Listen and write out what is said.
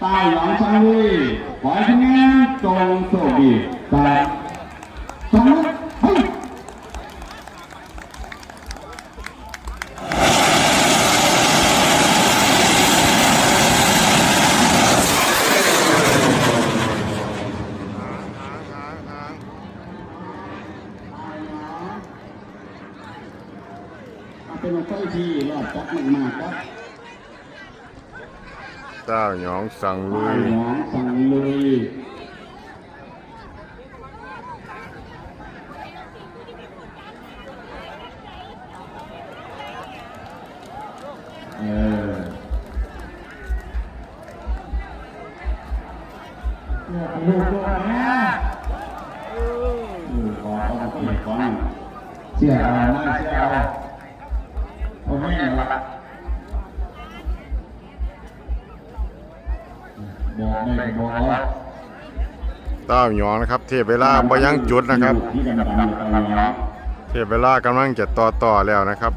tài lắm sang huy. Có anh em trong sổ bì. Tài trong lúc huy Hãy subscribe cho kênh Ghiền Mì Gõ Để không bỏ lỡ những video hấp dẫn เฮ้ยเป็นไฟที่รอดจักมากๆครับเต้าหยองสั่งลุไอ้ยหน้องสั่งเลยเออลูกกนะเออขอเอาเกียอเชื่อเอาไม่เชื่อ เต้าหยองนะครับ เทพเวลาบ่ยังจุดนะครับเนาะเทพเวลากำลังจะต่อต่อแล้วนะครับ